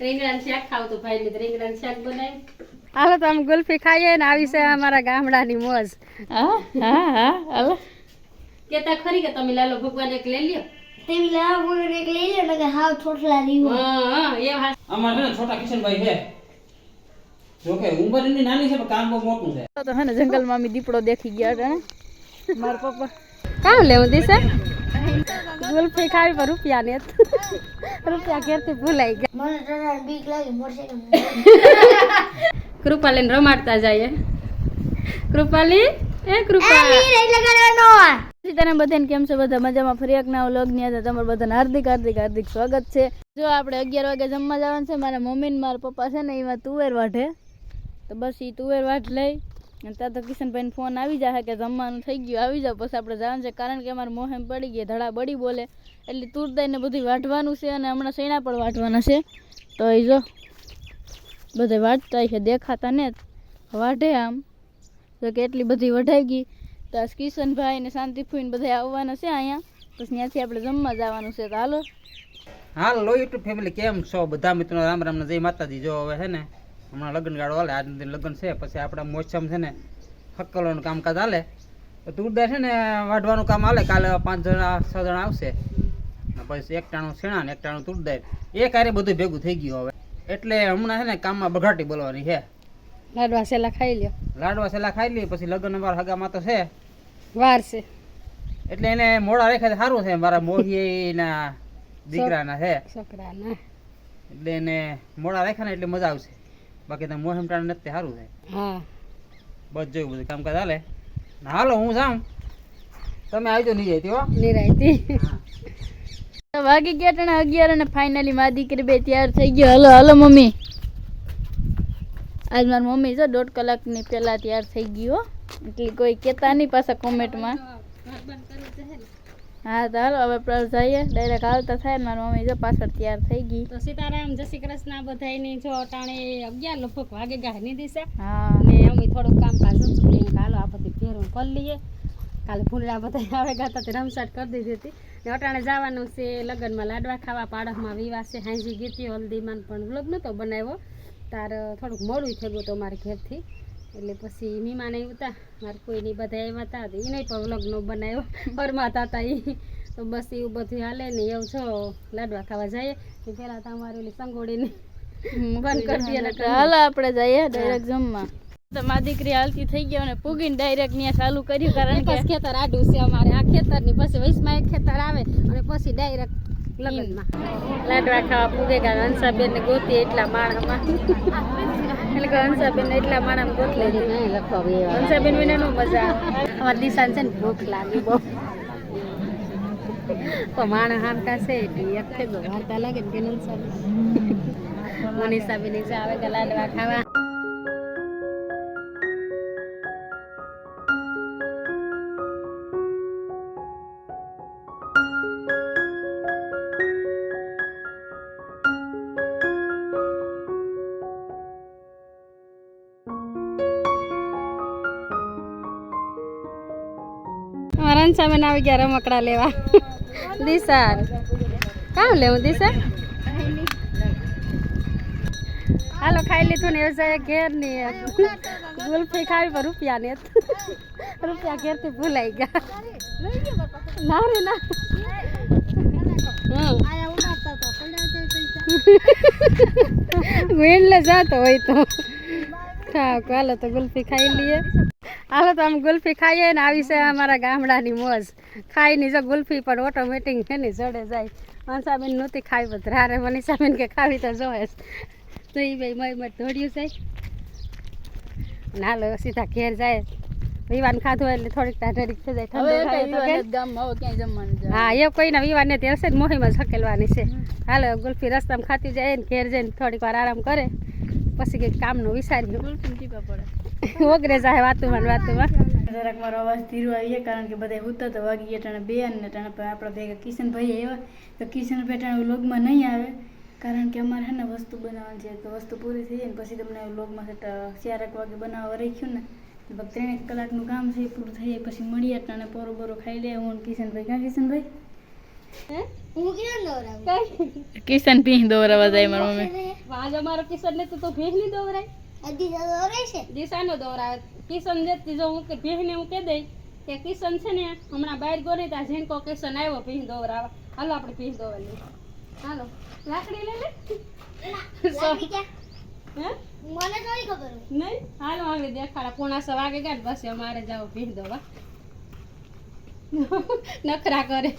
રીંગણાનું શાક ખાવું તો ભાઈ ને રીંગણાનું શાક બનાવી હાલો તો આમ ગુલ્ફી ખાઈએ ને આવી છે અમારા ગામડાની મોજ. હા હા હા હાલો. કેતા ખરી કે તમે લાલો ભગવાન એક લઈ લ્યો? તેવી લાવ બોલે એક લઈ લ્યો ને હાવ થોટલા લીવો હા હા એ વાત. અમારે ને છોટા કિશનભાઈ છે. જોકે ઉંમર એની નાની છે પણ કામ બહુ મોટું છે. તો હે ને જંગલમાં અમે દીપડો દેખી ગયા હતા ને. મારા પપ્પા કામ લેવું દિશા? ગુલફી ખાવી પર રૂપિયા ને રૂપિયા ઘેરથી ભૂલાઈ ગયા. કૃપાલી લાગી કૃપાલીને રમાડતા જઈએ કૃપાલી? એ કૃપા. તને બધાને કેમ છે? બધા મજામાં? ફરી એક નવા વ્લોગની તમારું બધાને હાર્દિક હાર્દિક હાર્દિક સ્વાગત છે. જો આપણે અગિયાર વાગે જમવા જવાનું છે મારા મમ્મી ને મારા પપ્પા છે ને એમાં તુવેર વાઢે. તો બસ એ તુવેર વાઢ લઈ. ત્યાં તો કિશનભાઈને ફોન આવી જાય કે જમવાનું થઈ ગયું, આવી જાવ પછી આપણે જવાનું છે. કારણ કે અમારે મોહેમ પડી ગઈ, ધડા બળી બોલે. એટલે તુરદાઈને બધું વાઢવાનું છે અને હમણાં શેણા પણ વાઢવાના છે. તો એ જો, બધે વાઢતા છે દેખાતા ને વાઢે આમ. તો કે એટલી બધી વઢાઈ ગઈ. તો આ કિશનભાઈ ને શાંતિફૂઈને બધા આવવાના છે અહીંયા. પછી ત્યાંથી આપણે જમવા જવાનું છે. તો હાલો. હાલ, યુટ્યુબ ફેમિલી કેમ છો? બધા મિત્રો રામ રામ જય માતાજી. જો હવે હે ને હમણાં લગ્ન ગાળો હાલે આજના દિન લગ્ન છે પછી આપણા મોસમ છે ને હક્કલોનું કામકાજ હાલે. તુરદાર છે ને વાઢવાનું કામ હાલે કાલે પાંચ જણા છ જણા આવશે. પછી એક ટાણું શેણા ને એક ટાણું તુરદાર. એ કાર્ય બધું ભેગું થઈ ગયું હવે. એટલે હમણાં છે ને કામમાં બઘાટી બોલવાની છે. લાડવા સેલા ખાઈ લ્યો. લાડવા સેલા ખાઈ લઈએ પછી લગ્ન અમારા હગામાં તો છે. વાર છે. એટલે એને મોડા રેખે સારું છે મારા મોહીના દીકરાના છે. છોકરાના. એટલે એને મોડા રાખ્યા ને એટલે મજા આવશે. બાકી તમે મોહેમ ટાણે નથી સારું થાય. હા. બસ જોયું બધું કામકાજ હાલે. ને હાલો હું સામ તમે આવજો નહીં જતી હો. નિરાયતી. વાગી ગયા ટાણા અગિયાર અને ફાઇનલી મારી દીકરી બે તૈયાર થઈ ગયો. Hello hello mummy. આજ મારી મમ્મી છે દોઢ કલાકની પહેલાં તૈયાર થઈ ગયો એટલે કોઈ કહેતા નહીં પાછા કોમેન્ટમાં હા તો હાલો હવે જઈએ. ડાયરેક્ટ હાલતા થાય ને મારી મમ્મી જો પાછળ તૈયાર થઈ ગઈ. તો સીતારામ જય શ્રી કૃષ્ણ બધાયની જો અટાણે અગિયાર લગભગ વાગે ગયા ની દિશા. હા. અને અમે થોડુંક કામ કાજ તે હાલો આ બધી ફેરું કરી લઈએ. કાલે ફૂલડા બધા આવે ગાતા તે રમસાટ કરી દીધી હતી. ને અટાણે જવાનું છે લગ્નમાં લાડવા ખાવા પાડખમાં વિવાહ છે. હાંજી ગીતી હલ્દીમાં પણ વ્લોગ નહોતો બનાવ્યો. તાર થોડુંક મોડું થઈ ગયું મારે મારા ઘેરથી. એટલે પછી મીમાને એવું હતા મારે કોઈની બધા આવ્યા હતા તો એને પણ લગ્ન બનાવ્યો ફરમાતા હતા એ તો બસ એવું બધું હાલે ને એવું છો લાડવા ખાવા જઈએ. તો પહેલાં તો અમારે ઓલી સંગોળીની બંધ કરી દઈએ હાલ આપણે જઈએ ડાયરેક્ટ જમવા. તો મારી દીકરી હાલતી થઈ ગયો અને પૂગીને ડાયરેક્ટ ત્યાં ચાલુ કર્યું કારણ કે ખેતર આડું છે અમારે. આ ખેતરની પછી વૈશમાં એક ખેતર આવે અને પછી ડાયરેક્ટ લગ્નમાં. લાડવા ખાવા પૂગે ગયા હંસાબેન ને ગોતી એટલા માણામાં એટલે કે હંસાબેન એટલા માણામાં ગોતલે હંસાબેન વિના નો મજા આવે. દિશાન છે ને ભૂખ લાગી બહુ. તો માણસ હામકા છે એટલે એક વાર્તા લાગે ને કે મનીષાબેન નીચે આવે કે લાડવા ખાવા. અમારા હંસાબેન આવી ગયા રમકડા લેવા. દિશા. કામ લેવું, દિશા? હાલો, ખાઈ લીધું ને એવું ઘેરની ગુલ્ફી ખાવી પણ રૂપિયા ને રૂપિયા ઘેરથી ભૂલાઈ ગયા. ના રે, ના. જતો જાતો હોય તો. ખાવ હાલો તો ગુલ્ફી ખાઈ લઈએ. હાલો તો આમ ગુલ્ફી ખાઈએ ને આવી છે અમારા ગામડાની મોજ. ખાઈને જો ગુલ્ફી પણ ઓટોમેટિક છે ને જડે જાય. મનસાબેન નહોતી ખાવી રારે મનીષાબેન કે ખાવી તો જોવે. તો એ ભાઈ મય મત દોડ્યું છે. અને હાલો સીધા ઘેર જાય. વિવાન ખાધું હોય એટલે થોડીક ટાઢડીક થઈ જાય. ઠંડુ હા એ કોઈના વિવાન ત્યાં હશે ને મોહીમાં ધકેલવાની છે. હાલો ગુલ્ફી રસ્તામાં ખાતી જાય ને ઘેર જઈને થોડીક વાર આરામ કરે. પછી કંઈક કામનું વિચાર્યું ઓગરે જાય વાતુમાં ને વાતુમાં જરાક મારો અવાજ ધીરો આવી જાય કારણ કે બધા ઉતર તો વાગી ગયા ટાણે બે અને ટાણે પર આપણા ભેગા કિશનભાઈ આવ્યા. તો કિશનભાઈ ટાણે વ્લોગમાં નહીં આવે કારણ કે અમારે હે ને વસ્તુ બનાવવાની છે. તો વસ્તુ પૂરી થઈ જાય ને પછી તમને વ્લોગમાં છે તો ચાર એક વાગે બનાવવા રાખ્યું ને લગભગ ત્રણેક કલાકનું કામ છે એ પૂરું થઈ જાય. પછી મળીએ ટાણે પોરો બોરો ખાઈ લે. હું કિશનભાઈ. ક્યાં કિશનભાઈ કિશન પીહ દોરાવા જાય મારો મમ્મી. આજ અમારો કિશન ને તો તો નહીં દોરાય. અધી દોર આવે. કિશન જેતી જો હું કે ભેહ હું કહી દઈ કે કિશન છે ને હમણાં બહાર ગયો ને ત્યાં ઝીણકો કિશન આવ્યો ભીહ આવે. હાલો આપણે ભીહ દોર લઈએ. હાલો. લાકડી લઈ લે. હે? મને થોડી ખબર નહીં? હાલો આવી દેખાડા. પોણા સો વાગે ગયા બસ અમારે જાવ ભીહ દોવા નખરા કરે.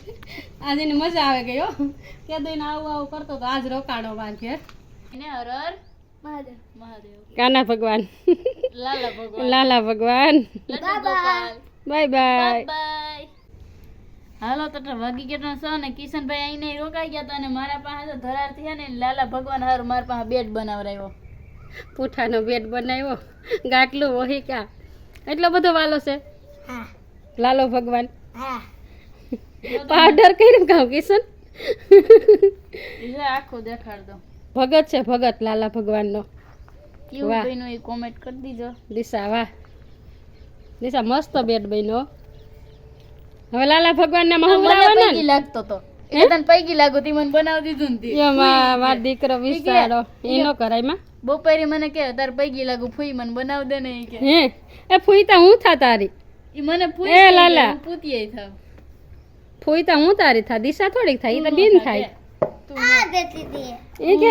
આજે એને મજા આવે ગયો હો. કે દઈને આવું આવું કરતો તો આજ રોકાણો માર ઘેર એને મહાદેવ કાના ભગવાન? લાલા ભગવાન. લાલા ભગવાન. Bye bye. બાય હાલો તો તો વાગી ગયા છો ને કિશનભાઈ આઈને રોકાઈ ગયા હતા અને મારા પાસે તો ધરાર થયા ને લાલા ભગવાન હારું મારા પાસે બેટ બનાવરાયો. પૂઠાનો બેટ બનાવ્યો. ગાટલું વહી ક્યાં એટલો બધો વાલો છે? હા. લાલો ભગવાન. હા. પાવડર કર્યું કામ કિશન? આખું દેખાડ દો. ભગત છે ભગત લાલા ભગવાનનો. વાહ. એ કોમેન્ટ કરી દીજો. દિશા વાહ. દિશા મસ્ત બેટ બન્યો. હવે લાલા ભગવાનને મહુરાવાના પૈકી લાગતો તો. એ તને પૈકી લાગુ તી મને બનાવી દીધું ને તી. એમાં મારો દીકરો વિસ્તારો. એનો કરાયમાં. બપોરે મને કે તાર પૈકી લાગુ ફૂઈ મને બનાવ દે ને કે. હે? એ ફૂઈતા હું થા તારી? ઈ મને ફૂઈ એ લાલા. પૂતીય થા ફૂઈ ફૂઈતા હું તારી થા? દિશા થોડીક થાય એ તો બેન થાય. તું એ કે ઈ કે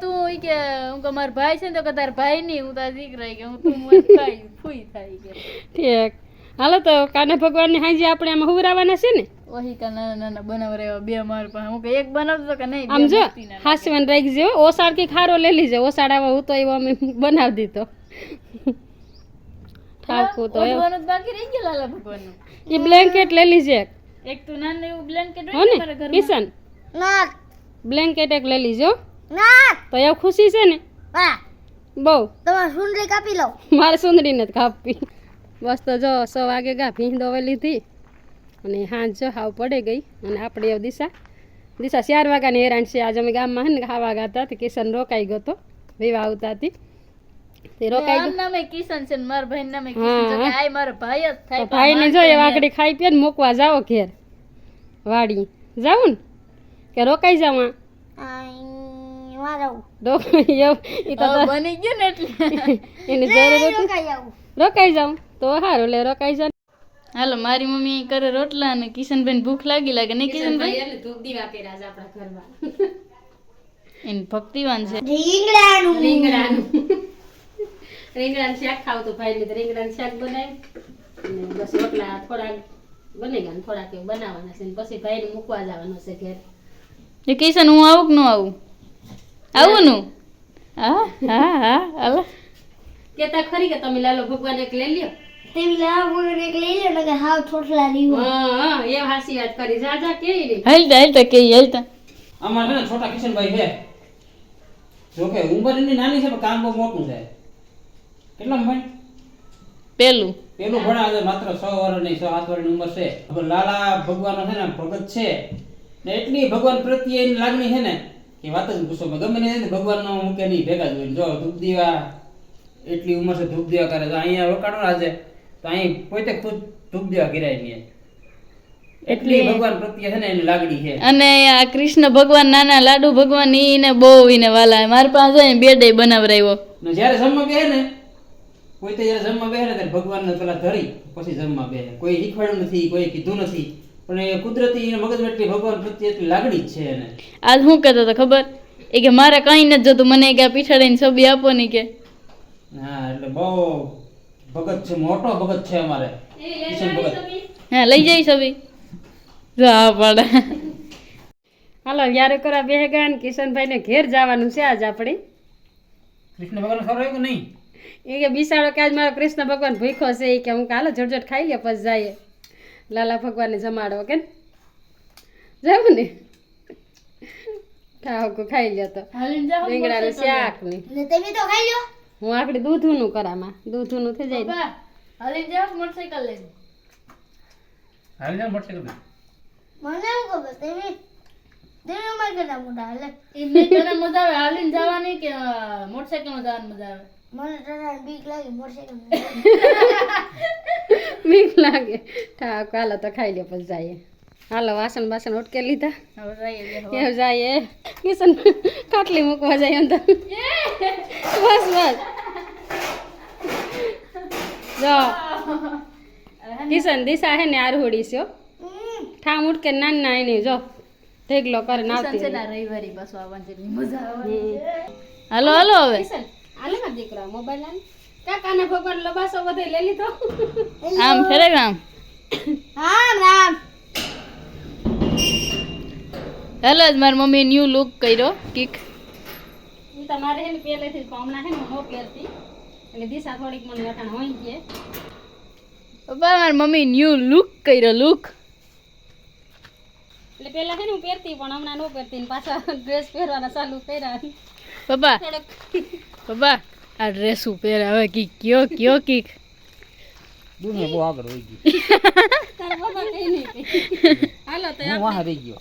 તું એ કે હું કે મારા ભાઈ છે ને તો કે તાર ભાઈ નહીં. હું તાર દીકરા કે હું તું મને ખાઈ ફૂઈ થાય કે. ઠીક. હાલો તો કાને ભગવાનની હાજી આપણે આમાં હુરાવાના છે ને? ઓહી કા નાના નાના બનાવ બે માર પાસે હું કે એક બનાવતો કે નહીં આમ જો. હાસવાન રાખજો ઓસાડ કે ખારો લઈ લીજો. ઓસાડ આવા હું તો એવો અમે બનાવી દીધો. ઠાકુ તો એ બાકી રહી ગયું લાલા ભગવાનનું. એ બ્લેન્કેટ લઈ લીજે. એક તું નાનું એવું બ્લેન્કેટ હોય ને ને કિશન? ના બ્લેન્કેટ એક લઈ લીજો. ના તો એ ખુશી છે ને? હા. બહુ. તમારે સુંદરી કાપી લો મારે સુંદરીને નથી કાપી બસ તો જો સો વાગે ગા ભીંડ દોવા લીધી. અને હાંજ જો હાવ પડે ગઈ. અને આપણે એવું દિશા. દિશા ચાર વાગ્યાની હેરાન છે. આજે અમે ગામમાં હે ને ખાવા ગાતા હતા કિશન રોકાઈ ગયો તો. વિવાહ આવતા હતી. તે રોકાઈ ગયો. નામે કિશન છે ને મારા ભાઈ નામે કિશન છે આય મારો ભાઈ જ થાય ભાઈને જો એ વાકડી ખાઈ પીએ ને મૂકવા જાઓ ઘેર. વાડી. જાવું ને? કે રોકાઈ જવા રોકાઈ જાવ. તો હવે બની ગયું ને એટલે. એની જરૂર હતી. રોકાઈ આવું. રોકાઈ જાવ. તો સારું લે રોકાઈ જાવ. હાલો મારી મમ્મી કરે રોટલા અને કિશનભાઈ ભૂખ લાગી લાગે નહીં કિશનભાઈ ધૂપ દીવા કર્યા છે આપણા ઘરમાં. એને ભક્તિવાન છે. રીંગણાનું. રીંગણાનું. રીંગણાનું શાક ખાવું તો ભાઈ ને રીંગણાનું શાક બનાવ્યું અને બસ રોટલા થોડાક બની ગયા થોડાક બનાવવાના છે. પછી ભાઈને મૂકવા જવાનું છે ઘેર. એ કિશન હું આવું કે ન આવું? આવું નું હા? હા હા હાલો. કેતા ખરી કે તમે લાલો ભગવાન એક લઈ લ્યો? તેવી લાવ મને એક લઈ લે કે હાવ થોટલા રીવું હા હા એ હાસી વાત કરી. જા જા રે હાલતા હાલતા કે હાલતા અમારે ને છોટા કિશનભાઈ છે. જોકે ઉંમર એની નાની છે પણ કામ બહુ મોટું છે. કેટલા ભાઈ? પેલું. પેલું ભણા માત્ર છ વર્ષની છ સાત વર્ષની ઉંમર છે. લાલા ભગવાન છે ને ભગત છે. ને એટલી ભગવાન પ્રત્યે એની લાગણી છે ને કે વાત જ પૂછો ગમે ને ભગવાનનો મૂકે નહીં ભેગા જ હોય જો ધૂપ દીવા એટલી ઉંમર છે ધૂપ દીવા કરે તો અહીંયા રોકાણો આજે તો અહીં પોતે ખુદ ધૂપ દીવા ગિરાય નહીં એટલી ભગવાન પ્રત્યે છે ને એની લાગણી છે. અને આ કૃષ્ણ ભગવાન નાના લાડુ ભગવાન ઈને બહુ ઈને વાલા મારી પાસે ને બે ડે બનાવરાયો ને જ્યારે જમવા બેસે ને કોઈ તો જ્યારે જમવા બેહે ને ત્યારે ભગવાનને પેલા ધરી પછી જમવા બેહે કોઈ શીખવાડ્યું નથી કોઈ કીધું નથી. પણ એ કુદરતી એને મગજમાં એટલી ભગવાન પ્રત્યે એટલી લાગણી જ છે એને. આજ શું કહેતો હતો ખબર? એ કે મારે કઈ નથી જોતું મને કે પીછાડીને છબી આપો ને કે. હા એટલે બહુ ભગત છે મોટો ભગત છે અમારે. કિશન ભગત. હા લઈ જઈ છબી. જો પડે. હાલો યારે કરા બે ગયા ને કિશનભાઈ ને ઘેર જવાનું છે આજ આપણે. કૃષ્ણ ભગવાન ખરો કે નહીં? એ કે બિસાડો કે આજ મારો કૃષ્ણ ભગવાન ભૂખો છે એ કે હું કાલે જડજડ ખાઈ લે પછી જાય લાલા ભગવાનને જમાડો કે જવું ને. ઠાકો ખાઈ લ્યો તો. રીંગણાનું શાક ને. ને તમે તો ખાઈ લ્યો. હું આપણે દૂધનું કરામાં. દૂધનું થઈ જાય ને. જાવ મોટરસાઇકલ લઈને? હાલી જાવ મોટરસાઇકલ મને એમ ખબર તમે તમે મારે કેટલા મોટા હાલે. તને મજા આવે હાલીને જવાની કે મોટરસાઇકલમાં જવાની મજા આવે? મને તને બીક લાગી મોટરસાઇકલ બીક લાગે. ઠાક હાલો તો ખાઈ લે પછી જાય હાલો વાસણ બાસણ ઉટકે લીધા. કેમ જાય એ કિશન ખાટલી મૂકવા જાય અંદર. બસ બસ. જો. કિશન દિશા હે ને આરહોડી છો. ઠામ ઉટકે નાન ના એની જો ઢેગલો કરે નાવતી હાલો હાલો હવે. કિશન આલે ના દીકરા મોબાઈલ આલે કાકાના ભગવાન લબાસો બધે લઈ લીધો. આમ ફેરે આમ. રામ રામ. હાલો જ મારી મમ્મી ન્યૂ લુક કર્યો કિક. તમારે હે ને પહેલેથી જ હમણાં હે ને પહેરતી. એટલે દિશા થોડીક મને અટાણ હોય છે પપ્પા મારી મમ્મી ન્યૂ લુક કર્યો લુક એટલે પહેલા છે ને હું પહેરતી પણ હમણાં નો પહેરતી ને પાછા ડ્રેસ પહેરવાના ચાલુ કર્યા. બાબા બાબા પપ્પા આ ડ્રેસ પહેરે હવે કી કયો કયો કીક? દુનિયા બહુ આગળ હોય ગયું તારા બાબા કઈ નહીં હાલો તો હું વાહ રહી ગયો.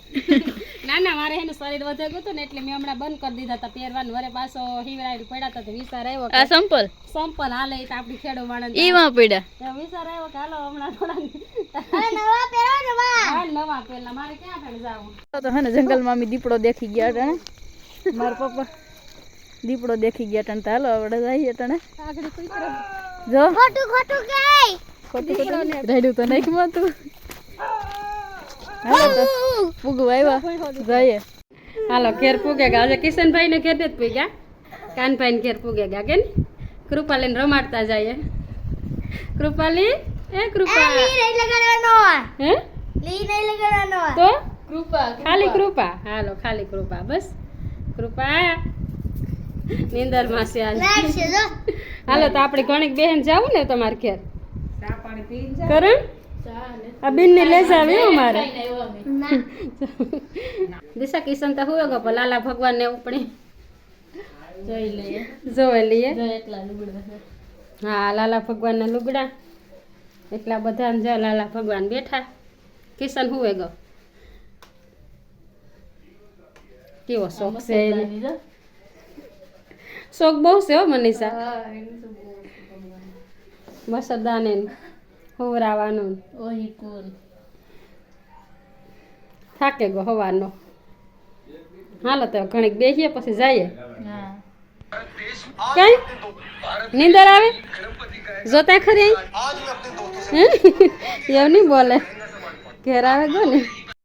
ના ના મારે એનું શરીર વધે ગયું હતું ને એટલે મેં હમણાં બંધ કરી દીધા હતા પહેરવાનું. વરે પાછો હિવરાયડ પડ્યા હતા તો વિચાર આવ્યો આ સંપલ? સંપલ હાલે તો આપણી ખેડો માણસ એમાં પડ્યા. વિચાર આવ્યો કે હાલો હમણાં થોડા નવા પહેરો નવા નવા પહેલા મારે ક્યાં પણ જાવું? તો હે ને જંગલમાં અમે દીપડો દેખી ગયા હતા મારા પપ્પા દીપડો દેખી ગયા હતા તો હાલો આપણે જઈએ અટાણે આગળ કૂતરો જો. ખોટું ખોટું કે ખોટું ખોટું રેડ્યું તો નહીં માતું હાલો તો પૂગું આવ્યા. જઈએ હાલો ઘેર પૂગે ગયા. આજે કિશનભાઈ ને ઘેર જ પૂગ્યા કાનભાઈ ને ઘેર પૂગે ગયા કે ને કૃપાલીને રમાડતા જઈએ કૃપાલી? એ કૃપા. હે? લી નહીં લગાડવાનો તો? કૃપા ખાલી કૃપા. હાલો ખાલી કૃપા. બસ. કૃપા. નિંદરમાં છે હાલ તો આપણે ઘણી બહેન જાવું ને તમારે ઘેર? કરણ આ બેન ને લે જાવી હો મારે દિશા કિશન તો હોય ગયો લાલા ભગવાન ને ઉપણી. જોઈ લઈએ. જોવે લઈએ. જો એકલા લુગડા હા લાલા ભગવાન ના લુગડા. એટલા બધા જો લાલા ભગવાન બેઠા. કિશન હુવે ગો. કેવો શોખ છે શોખ બહુ છે હો મનીષા. મસરદાને હોવરાવાનું. ઓહી કુલ થાકે ગો હવાનો. હાલો તો ઘણીક બેસીએ પછી જઈએ. હા. કઈ? નીંદર આવે? જોતા ખરી? એવું નહીં બોલે. ઘેર આવે ગયો ને.